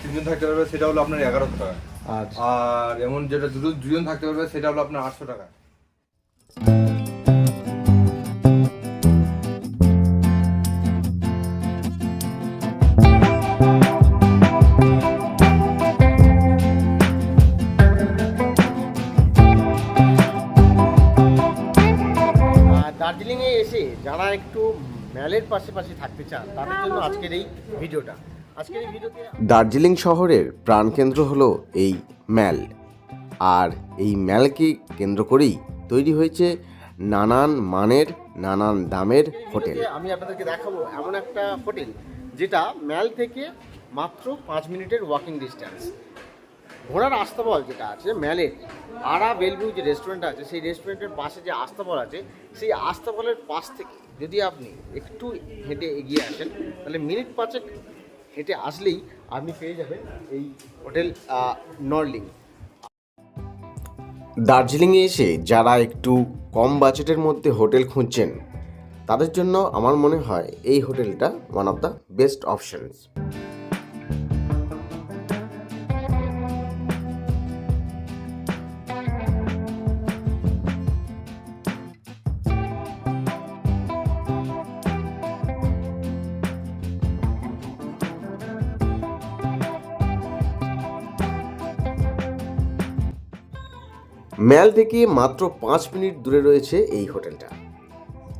তিনজন থাকতে পারবে সেটা হলো আপনার এগারোশো টাকা। আচ্ছা। আর এমন যেটা দুটো দুজন থাকতে পারবে সেটা হলো আপনার আটশো টাকা। দার্জিলিংয়ে এসে যারা একটু ম্যালের পাশাপাশি থাকতে চান তাদের জন্য আজকের এই ভিডিওটা। দার্জিলিং শহরের প্রাণকেন্দ্র হলো এই ম্যাল। আর এই ম্যালকে কেন্দ্র করেই তৈরি হয়েছে নানান মানের, নানান দামের হোটেল। আমি আপনাদেরকে দেখাবো এমন একটা হোটেল যেটা ম্যাল থেকে মাত্র পাঁচ মিনিটের ওয়াকিং ডিস্টেন্স ঘোড়ার আস্তাবল যেটা আছে, ম্যালের আড়া বেলভিউ যে রেস্টুরেন্ট আছে, সেই রেস্টুরেন্টের পাশে যে আস্তাবল আছে, সেই আস্তাবলের পাশ থেকে যদি আপনি একটু হেঁটে এগিয়ে আসেন, তাহলে মিনিট পাঁচেক হেঁটে আসলেই আপনি পেয়ে যাবেন এই হোটেল নর্লিং দার্জিলিংয়ে এসে যারা একটু কম বাজেটের মধ্যে হোটেল খুঁজছেন, তাদের জন্য আমার মনে হয় এই হোটেলটা one of the best options mall থেকে মাত্র পাঁচ মিনিট দূরে রয়েছে এই হোটেলটা।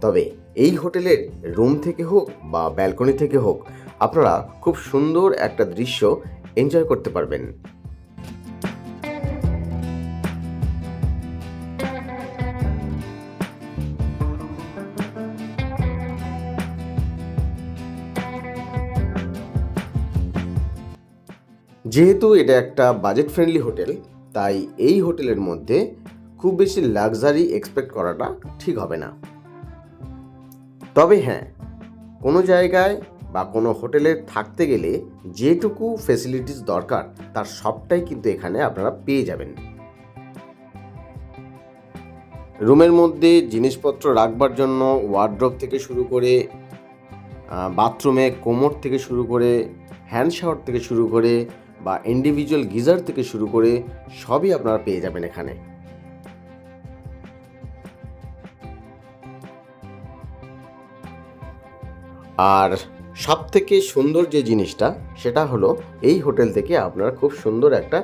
তবে এই হোটেলের রুম থেকে হোক বা ব্যালকনি থেকে হোক, আপনারা খুব সুন্দর একটা দৃশ্য এনজয় করতে পারবেন। যেহেতু এটা একটা বাজেট ফ্রেন্ডলি হোটেল তাই এই হোটেলের মধ্যে খুব বেশি লাক্সারি এক্সপেক্ট করাটা ঠিক হবে না। তবে হ্যাঁ কোনো জায়গায় বা কোনো হোটেলে থাকতে গেলে যেটুকু ফেসিলিটিস দরকার, তার সবটাই কিন্তু এখানে আপনারা পেয়ে যাবেন। রুমের মধ্যে জিনিসপত্র রাখবার জন্য ওয়ার্ড্রপ থেকে শুরু করে বাথরুমে কোমর থেকে শুরু করে হ্যান্ড শাওয়ার থেকে শুরু করে বা ইন্ডিভিজুয়াল গিজার থেকে শুরু করে সবই আপনারা পেয়ে যাবেন এখানে। আর সব থেকে সুন্দর যে জিনিসটা, সেটা হলো এই হোটেল থেকে আপনারা খুব সুন্দর একটা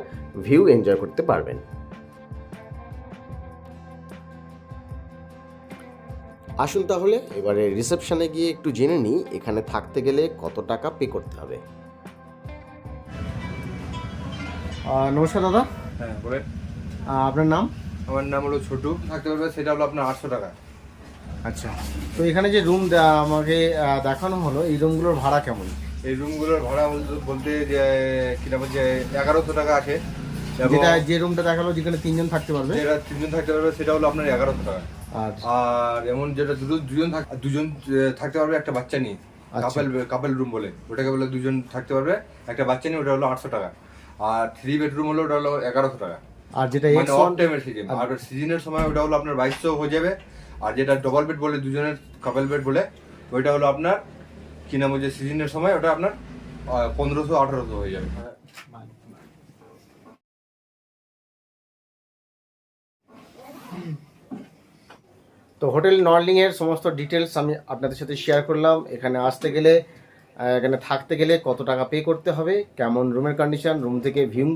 ভিউ এনজয় করতে পারবেন। আসুন তাহলে, এবারে রিসেপশনে গিয়ে একটু জেনে নিই, এখানে থাকতে গেলে কত টাকা পে করতে হবে। নমস্কার দাদা। হ্যাঁ বলে আপনার নাম? আমার নাম হলো ছোটু। থাকতে পারবে সেটা হলো আপনার আটশো টাকা। আচ্ছা। তো এখানে যে রুম আমাকে দেখানো হলো এই রুমগুলোর ভাড়া কেমন? এই রুমগুলোর ভাড়া বলতে- যে কি নাম হচ্ছে এগারোশো টাকা আছে যেটা যে রুমটা দেখাল যেখানে তিনজন থাকতে পারবে? যেটা তিনজন থাকতে পারবে সেটা হলো আপনার এগারোশো টাকা। আচ্ছা। আর এমন যেটা দুটো দুজন দুজন থাকতে পারবে একটা বাচ্চা নিয়ে। কাপেল কাপেল রুম বলে। ওটাকে বলে দুজন থাকতে পারবে একটা বাচ্চা নিয়ে ওটা হলো আটশো টাকা। আর থ্রি বেডরুম হলো ওটা হলো এগারোশো টাকা। আর যেটা মানে অফ টাইমের সিজন আর সিজনের সময় ওটা হলো আপনার বাইশশো হয়ে যাবে। আর যেটা ডবল বেড বলে দুজনের কাপল বেড বলে ওইটা হলো আপনার কি নাম হচ্ছে সিজনের সময় ওটা আপনার পনেরোশো আঠারোশো হয়ে যাবে। তো হোটেল নর্লিংয়ের সমস্ত ডিটেলস আমি আপনাদের সাথে শেয়ার করলাম। এখানে আসতে গেলে এখানে থাকতে গেলে কত টাকা পে করতে হবে কেমন রুমের কন্ডিশন রুম থেকে ভিউ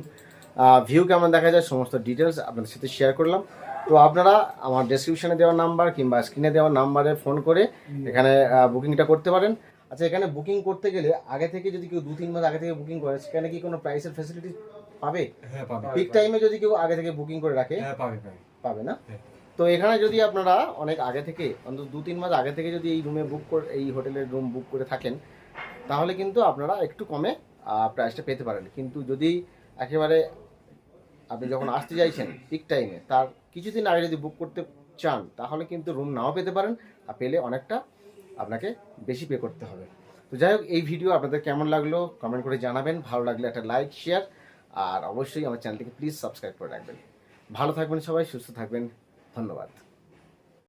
ভিউ কেমন দেখা যায় সমস্ত ডিটেলস আপনাদের সাথে শেয়ার করলাম। তো আপনারা আমার ডেসক্রিপশনে দেওয়া নাম্বার কিংবা স্ক্রিনে দেওয়া নাম্বারে ফোন করে এখানে বুকিংটা করতে পারেন। আচ্ছা এখানে বুকিং করতে গেলে আগে থেকে যদি কেউ দু তিন মাস আগে থেকে বুকিং করে সেখানে কি কোনো প্রাইসের ফেসিলিটি পাবে? হ্যাঁ পিক টাইমে যদি কেউ আগে থেকে বুকিং করে রাখে হ্যাঁ পাবে না? তো এখানে যদি আপনারা অনেক আগে থেকে অন্তত দু তিন মাস আগে থেকে যদি এই রুমে বুক করে এই হোটেলের রুম বুক করে থাকেন তাহলে কিন্তু আপনারা একটু কমে প্রাইসটা পেতে পারেন। কিন্তু যদি একেবারে আপনি যখন আসতে চাইছেন পিক টাইমে তার কিছুদিন আগে যদি বুক করতে চান, তাহলে কিন্তু রুম নাও পেতে পারেন, আর পেলে অনেকটা আপনাকে বেশি পে করতে হবে। তো যাই হোক, এই ভিডিও আপনাদের কেমন লাগল কমেন্ট করে জানাবেন। ভালো লাগলে একটা লাইক শেয়ার আর অবশ্যই আমার চ্যানেলটিকে প্লিজ সাবস্ক্রাইব করে রাখবেন। ভালো থাকবেন সবাই, সুস্থ থাকবেন। ধন্যবাদ।